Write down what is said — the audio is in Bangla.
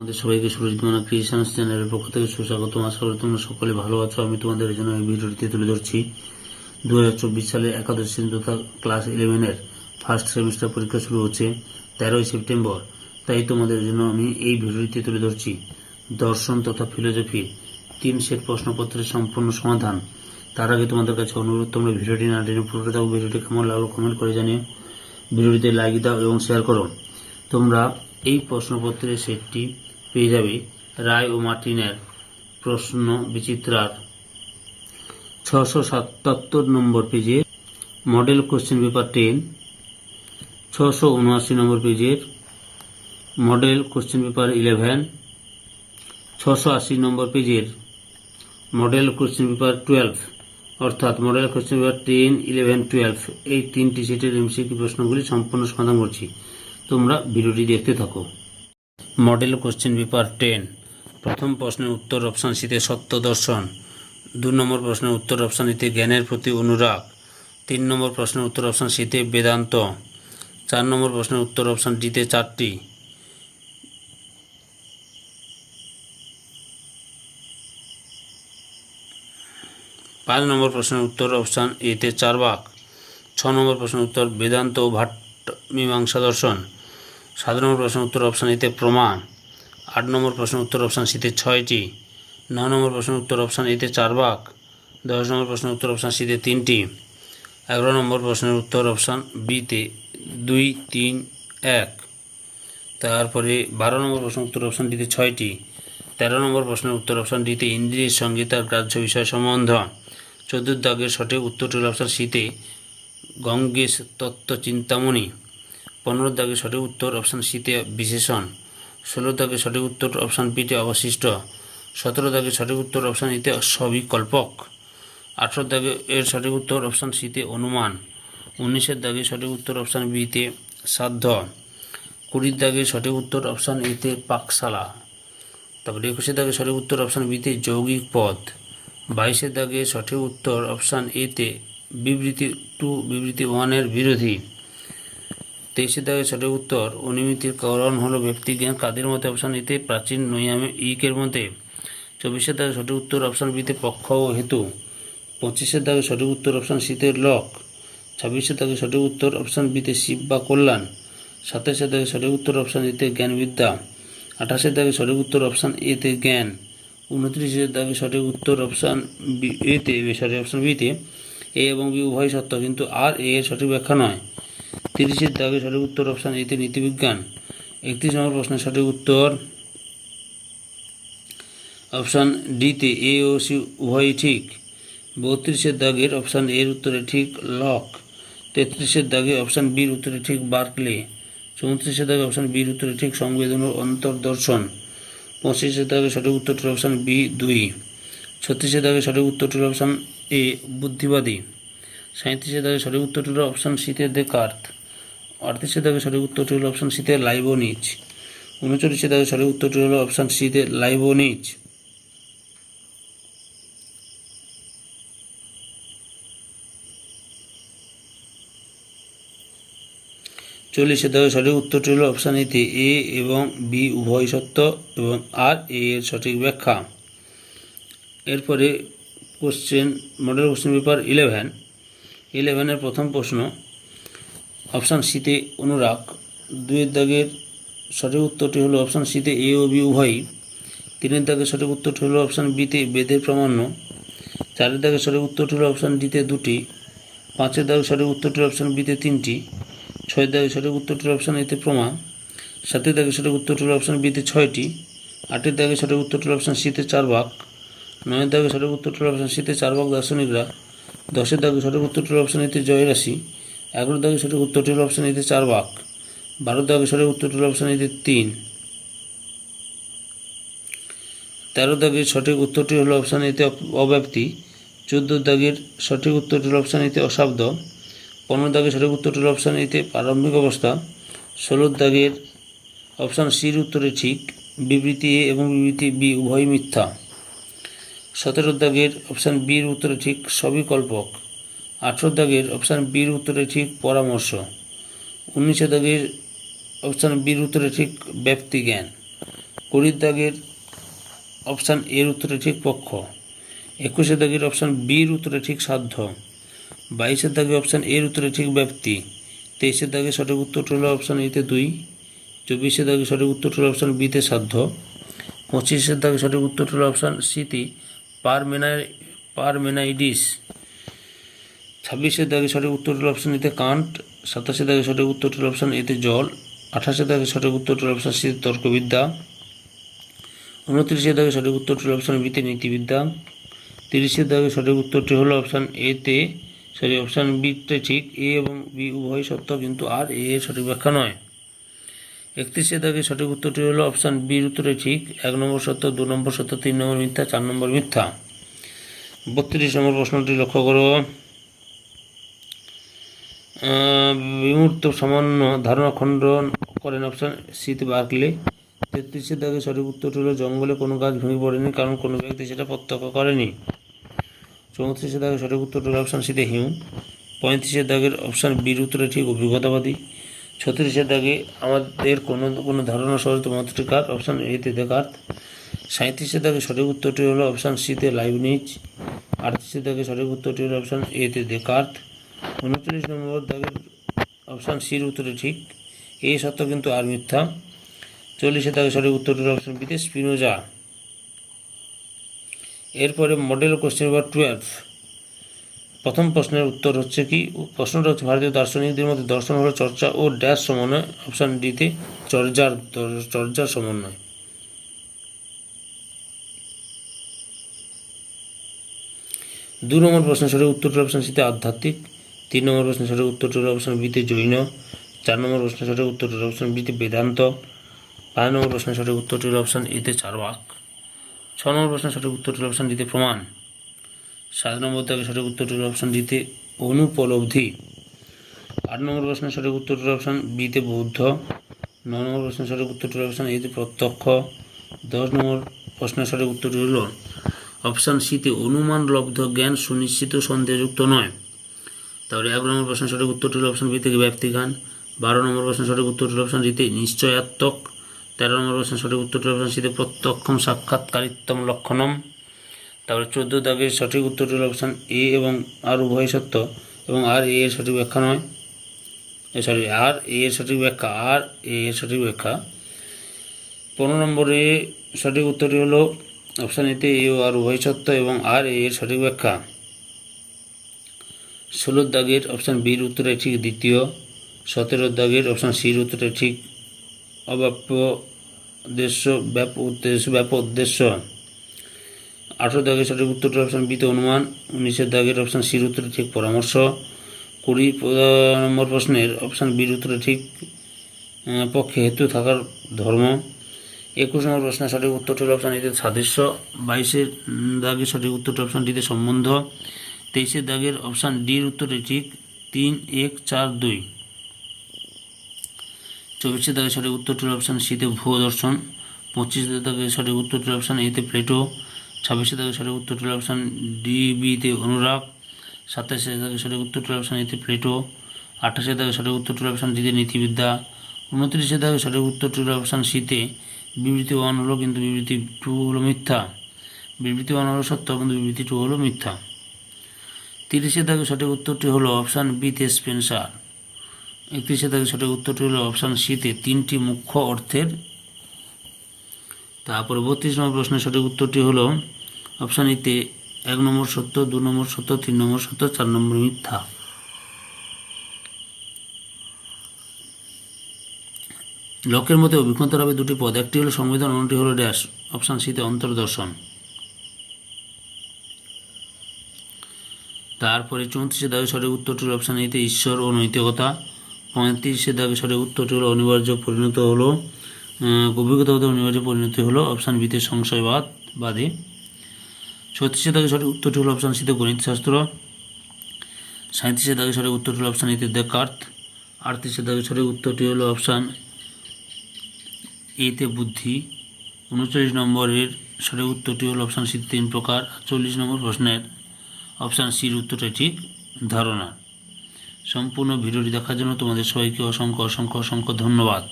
আমাদের সবাইকে সুরজিৎ মানা ক্রিয়েশনস চ্যানেলের পক্ষ থেকে সুস্বাগতম। আশা করি তোমরা সকলে ভালো আছো। আমি তোমাদের জন্য এই ভিডিওটি তুলে ধরছি। দু হাজার চব্বিশ সালে একাদশ শ্রেণি তথা ক্লাস ইলেভেনের ফার্স্ট সেমিস্টার পরীক্ষা শুরু হচ্ছে তেরোই সেপ্টেম্বর। তাই তোমাদের জন্য আমি এই ভিডিওটি তুলে ধরছি। দর্শন তথা ফিলোসফির তিন সেট প্রশ্নপত্রের সম্পূর্ণ সমাধান। তার আগে তোমাদের কাছে অনুরোধ, তোমরা ভিডিওটি না টেনে পুরোটা থাকো ভিডিওটি কেমন লাগল কমেন্ট করে জানিও। ভিডিওটিতে লাইক দাও এবং শেয়ার করো। তোমরা এই প্রশ্নপত্রের সেটটি পেয়ে যাবে রায় ও মার্টিনের প্রশ্ন বিচিত্রার ছশো সাতাত্তর নম্বর পেজের মডেল কোশ্চেন পেপার টেন, ছশো উনআশি নম্বর পেজের মডেল কোশ্চেন পেপার ইলেভেন, ছশো আশি নম্বর পেজের মডেল কোশ্চেন পেপার টুয়েলভ, অর্থাৎ model question paper ten, eleven, twelve, এই তিনটি সেটের এমসিকিউ প্রশ্নগুলি সম্পূর্ণ সমাধান করছি। তোমরা ভিডিওটি দেখতে থাকো। Model question paper ten. প্রথম প্রশ্নের উত্তর অপশান সিতে সত্য দর্শন। দু নম্বর প্রশ্নের উত্তর অপশান ইতে জ্ঞানের প্রতি অনুরাগ। তিন নম্বর প্রশ্নের উত্তর অপশান সিতে বেদান্ত। চার নম্বর প্রশ্নের উত্তর অপশান ডিতে চারটি। পাঁচ নম্বর প্রশ্নের উত্তর অপশান এতে চার ভাগ। ছ নম্বর প্রশ্নের উত্তর বেদান্ত ও ভাট মীমাংসা দর্শন। সাত নম্বর প্রশ্নের উত্তর অপশান এতে প্রমাণ। আট নম্বর প্রশ্ন উত্তর অপশান সিতে ছয়টি। ন নম্বর প্রশ্ন উত্তর অপশান এতে চার ভাগ। দশ নম্বর প্রশ্ন উত্তর অপশান সিতে তিনটি। এগারো নম্বর প্রশ্নের উত্তর অপশান বিতে দুই, তিন, এক। তারপরে বারো নম্বর প্রশ্ন উত্তর অপশান ডিতে ছয়টি। তেরো নম্বর প্রশ্নের উত্তর অপশান ডিতে ইন্দ্রিয়ের সঙ্গে তার গ্রাহ্য বিষয় সম্বন্ধ। চোদ্দ দাগের সঠিক উত্তরটি হল অপশান সিতে গঙ্গেশ তত্ত্ব চিন্তামণি পনেরো দাগের সঠিক উত্তর অপশান সিতে বিশেষণ, ষোলো দাগের সঠিক উত্তর অপশান বিতে অবশিষ্ট, সতেরো দাগের সঠিক উত্তর অপশান ইতে সবিকল্পক, আঠেরো দাগে এর সঠিক উত্তর অপশান সিতে অনুমান, উনিশের দাগে সঠিক উত্তর অপশান বিতে সাধ্য, কুড়ির দাগে সঠিক উত্তর অপশান এতে পাকশালা, তারপরে একুশের দাগে সঠিক উত্তর অপশান বিতে যৌগিক পদ, বাইশের দাগে সঠিক উত্তর অপশান এতে বিবৃতি, টু বিবৃতি ওয়ানের বিরোধী। তেইশের দাগে সঠিক উত্তর, অনিমিতির কারণ হলো ব্যক্তিজ্ঞান কাদের মতে অপশান এতে প্রাচীন নৈয়ামে ইকের মতে চব্বিশের দাগে সঠিক উত্তর অপশান বিতে পক্ষ ও হেতু। পঁচিশের দাগে সঠিক উত্তর অপশান শীতের লক। ছাব্বিশের দাগে সঠিক উত্তর অপশান বিতে শিব বা কল্যাণ। সাতাশের দাগে সঠিক উত্তর অপশান এতে জ্ঞানবিদ্যা। আঠাশের দাগে সঠিক উত্তর অপশান এতে জ্ঞান। উনত্রিশের দাগে সঠিক উত্তর অপশান এতে সরি অপশান বিতে এ এবং বি উভয় সত্য, কিন্তু আর এ এর সঠিক ব্যাখ্যা নয়। তিরিশের দাগে সঠিক উত্তর অপশান এতে নীতিবিজ্ঞান। একত্রিশ নম্বর প্রশ্নের সঠিক উত্তর অপশান ডিতে এ ও সি উভয়ই ঠিক। বত্রিশের দাগের অপশান এর উত্তরে ঠিক লক। তেত্রিশের দাগে অপশান বির উত্তরে ঠিক বার্কলে। চৌত্রিশের দাগে অপশান বির উত্তরে ঠিক সংবেদন ও অন্তর্দর্শন। পঁচিশের দাগে সঠিক উত্তরটি অপশান বি দুই। ছত্রিশের দাগে সঠিক উত্তরটি অপশান এ বুদ্ধিবাদী। সাঁত্রিশের দাগে সঠিক উত্তরটি হল অপশান সিতে দেকার্ত। আটত্রিশের দাগে সঠিক উত্তরটি হল অপশান সিতে লাইবোনিচ উনচল্লিশের দাগে সঠিক উত্তরটি হল অপশান সিতে লাইবোনিচ চল্লিশের দাগে সঠিক উত্তরটি হল অপশান এতে এ এবং বি উভয় সত্য এবং আর এ এর সঠিক ব্যাখ্যা। এরপরে question model question paper eleven ইলেভেনের প্রথম প্রশ্ন অপশান সিতে অনুরাগ। দুইয়ের দাগের সঠিক উত্তরটি হলো অপশান সিতে এ ও বি উভয়ই। তিনের দাগের সঠিক উত্তরটি হলো অপশান বিতে বেদের প্রামাণ্য। চারের দাগের সঠিক উত্তরটি হলো অপশান ডিতে দুটি। পাঁচের দাগের সঠিক উত্তরটি অপশান বিতে তিনটি। ছয়ের দাগের সঠিক উত্তরটি অপশান এতে প্রমাণ। সাতের দাগের সঠিক উত্তরটি হলো অপশান বিতে ছয়টি। আটের দাগের সঠিক উত্তরটি হলো অপশান সিতে চার ভাগ। নয়ের দাগে সঠিক উত্তরটি হলো অপশান সিতে চার ভাগ দার্শনিকরা। দশের দাগে সঠিক উত্তরটি হলো অপশান এতে জয় রাশি এগারো দাগে সঠিক উত্তরটি হলো অপশান এতে চার ভাগ। বারো দাগে সঠিক উত্তরটি হলো অপশান এতে তিন। তেরো দাগের সঠিক উত্তরটি হল অপশান এতে অব্যাপ্তি চোদ্দ দাগের সঠিক উত্তরটি হলো অপশান এতে অশাব্দ, পনেরো দাগের সঠিক উত্তরটি হলো অপশান এতে প্রারম্ভিক অবস্থা, ষোলো দাগের অপশান সির উত্তরে ঠিক, বিবৃতি এ এবং বিবৃতি বি উভয় মিথ্যা। সতেরো দাগের অপশান বির উত্তরে ঠিক সবই কল্পক। আঠেরো দাগের অপশান বির উত্তরে ঠিক পরামর্শ, উনিশে দাগের অপশান বির উত্তরে ঠিক ব্যক্তি জ্ঞান কুড়ির দাগের অপশান এর উত্তরে ঠিক পক্ষ, একুশে দাগের অপশান বির উত্তরে ঠিক সাধ্য বাইশের দাগে অপশান এর উত্তরে ঠিক ব্যাপ্তি তেইশের দাগে সঠিক উত্তরটি হলো অপশান এতে দুই চব্বিশের দাগে সঠিক উত্তরটি হলো অপশান বিতে সাধ্য পঁচিশের দাগে সঠিক উত্তরটি হলো অপশান সিতে পারমেনাই, পারমেনাইডিস ছাব্বিশের দাগে সঠিক উত্তরটি হলো অপশান এতে কান্ট সাতাশের দাগে সঠিক উত্তরটি হলো অপশান এতে জল আঠাশের দাগে সঠিক উত্তরটি হলো অপশান সিতে তর্কবিদ্যা উনত্রিশের দাগে সঠিক উত্তরটি হলো অপশান বিতে নীতিবিদ্যা তিরিশের দাগে সঠিক উত্তরটি হলো অপশান এতে, সরি অপশান বিতে ঠিক, এ এবং বি উভয় সত্য, কিন্তু আর এ সঠিক ব্যাখ্যা নয়। একত্রিশের দাগে সঠিক উত্তরটি হলো অপশান বির উত্তরে ঠিক, এক নম্বর সত্য, দু নম্বর সত্য, তিন নম্বর মিথ্যা, চার নম্বর মিথ্যা। বত্রিশ নম্বর প্রশ্নটি লক্ষ্য করো। বিমূর্ত সামান্য ধারণা খণ্ডন করেন অপশান সিতে বার্কলে। তেত্রিশের দাগে সঠিক উত্তরটি হলো, জঙ্গলে কোনো গাছ ভেঙে পড়েনি কারণ কোনো ব্যক্তি সেটা প্রত্যক্ষ করেনি। চৌত্রিশের দাগের সঠিক উত্তরটি হলো অপশান সিতে হিউ। পঁয়ত্রিশের দাগের অপশান বির উত্তরে ঠিক অভিজ্ঞতাবাদী। ছত্রিশের দাগে আমাদের কোনো কোনো ধারণা সহজ মতটি কার? অপশান এতে দেখার্থ। সাঁত্রিশের দাগে সঠিক উত্তরটি হলো অপশান সিতে লাইবনিজ। আটত্রিশের দাগে সঠিক উত্তরটি হলো অপশান এতে দেকার্থ উনচল্লিশ নম্বর দাগের অপশান সির উত্তরে ঠিক। এই সত্য কিন্তু আর মিথ্যা। চল্লিশের দাগে সঠিক উত্তরটি অপশান বিতে স্পিনোজা। এরপরে মডেল কোশ্চেন নাম্বার টুয়েলভ প্রথম প্রশ্নের উত্তর হচ্ছে কি? প্রশ্নটা হচ্ছে ভারতীয় দার্শনিকদের মধ্যে দর্শন হলো চর্চা ও ড্যাশ সমন্বয়। অপশান ডিতে চর্যার চর্যার সমন্বয়। দু নম্বর প্রশ্নের সঠিক উত্তরটি অপশান সিতে আধ্যাত্মিক। তিন নম্বর প্রশ্নের সঠিক উত্তরটি হলো অপশান বিতে জৈন। চার নম্বর প্রশ্নের সঠিক উত্তরটি হলো অপশান বিতে বেদান্ত। পাঁচ নম্বর প্রশ্নের সঠিক উত্তরটি হলো অপশান এতে চারবাক। ছ নম্বর প্রশ্নের সঠিক উত্তরটি হলো অপশান দিতে প্রমাণ। সাত নম্বর দাগে সঠিক উত্তরটি হলো অপশান দিতে অনুপলব্ধি। আট নম্বর প্রশ্নের সঠিক উত্তরটি হলো অপশান বিতে বৌদ্ধ। ন নম্বর প্রশ্নের সঠিক উত্তরটি হলো অপশান এতে প্রত্যক্ষ। দশ নম্বর প্রশ্নের সঠিক উত্তরটি হলো, অপশান সিতে অনুমান লব্ধ জ্ঞান সুনিশ্চিত সন্দেহযুক্ত নয়। তারপরে এক নম্বর প্রশ্নের সঠিক উত্তরটি হলো অপশান বি থেকে ব্যক্তিজ্ঞান বারো নম্বর প্রশ্নের সঠিক উত্তরটি হলো অপশান ডিতে নিশ্চয়াত্মক। তেরো নম্বর প্রশ্নের সঠিক উত্তরটি হলো অপশান সিতে প্রত্যক্ষম সাক্ষাৎকারিত্তম লক্ষণম। তারপরে চোদ্দ দাগের সঠিক উত্তরটি হলো অপশান এ এবং আর উভয় সত্য এবং আর এ এর সঠিক ব্যাখ্যা নয়। সরি আর এ এর সঠিক ব্যাখ্যা, আর এ এর সঠিক ব্যাখ্যা। পনেরো নম্বরে সঠিক উত্তরটি হলো অপশান এতে এ আর উভয় সত্য এবং আর এ এর সঠিক ব্যাখ্যা। ষোলোর দাগের অপশান বির উত্তরে ঠিক দ্বিতীয়, সতেরোর দাগের অপশান সির উত্তরে ঠিক অব্যাপ্য উদ্দেশ্য ব্যাপ উদ্দেশ্য ব্যাপক উদ্দেশ্য আঠেরো দাগের সঠিক উত্তরটি অপশান বিতে অনুমান, উনিশের দাগের অপশান সির উত্তরে ঠিক পরামর্শ। কুড়ি নম্বর প্রশ্নের অপশান বির উত্তরে ঠিক পক্ষে হেতু থাকার ধর্ম। একুশ নম্বর প্রশ্নের সঠিক উত্তরটি অপশান এতে সাদৃশ্য। বাইশের দাগের সঠিক উত্তরটি অপশান ডিতে সম্বন্ধ। তেইশের দাগের অপশান ডির উত্তরটি ঠিক তিন, এক, চার, দুই। চব্বিশের দাগের সঠিক উত্তরটি হলো অপশান সিতে ভূ দর্শন। পঁচিশের দাগের সঠিক উত্তরটি হলো অপশান এতে প্লেটো। ছাব্বিশের দাগের সঠিক উত্তরটি হলো অপশান ডি, বিতে অনুরাগ। সাতাশের দাগের সঠিক উত্তরটি হলো অপশান এতে প্লেটো। আঠাশের দাগের সঠিক উত্তরটি হলো অপশান ডিতে নীতিবিদ্যা। উনত্রিশের দাগের সঠিক উত্তরটি হলো অপশান সিতে বিবৃতি ওয়ান হলো কিন্তু বিবৃতি টু হলো মিথ্যা। বিবৃতি ওয়ান হলো সত্য কিন্তু বিবৃতি টু হলো মিথ্যা। তিরিশের দাগে সঠিক উত্তরটি হলো অপশান বিতে স্পেন্সার। একত্রিশে দাগে সঠিক উত্তরটি হলো অপশান সিতে তিনটি মুখ্য অর্থের। তারপরে বত্রিশ নম্বর প্রশ্নের সঠিক উত্তরটি হলো অপশান ইতে এক নম্বর সত্য, দু নম্বর সত্য, তিন নম্বর সত্য, চার নম্বর মিথ্যা। লোকের মতে অভিজ্ঞতার হবে দুটি পদ, একটি হলো সংবিধান, অন্যটি হলো ড্যাশ। অপশান সিতে অন্তর্দর্শন। তারপরে চৌত্রিশে দাবি সঠিক উত্তরটি হলো অপশান এতে ঈশ্বর ও নৈতিকতা। পঁয়ত্রিশে দাবি সঠিক উত্তরটি হলো অনিবার্য পরিণত হলো অভিজ্ঞতাগত অনিবার্য পরিণতি হলো অপশান বিতে সংশয়বাদ, বাদে। ছত্রিশে দাগে সঠিক উত্তরটি হলো অপশান সিতে গণিতশাস্ত্র সাঁত্রিশে দাগে সঠিক উত্তরটি হলো অপশান এতে দেকার্থ আটত্রিশে দাগে সঠিক উত্তরটি হলো অপশান এতে বুদ্ধি। উনচল্লিশ নম্বরের সঠিক উত্তরটি হলো অপশান সিতে তিন প্রকার চল্লিশ নম্বর প্রশ্নের। অপশান সির উত্তরটা ঠিক, ধারণা। সম্পূর্ণ ভিডিওটি দেখার জন্য তোমাদের সবাইকে অসংখ্য অসংখ্য অসংখ্য ধন্যবাদ।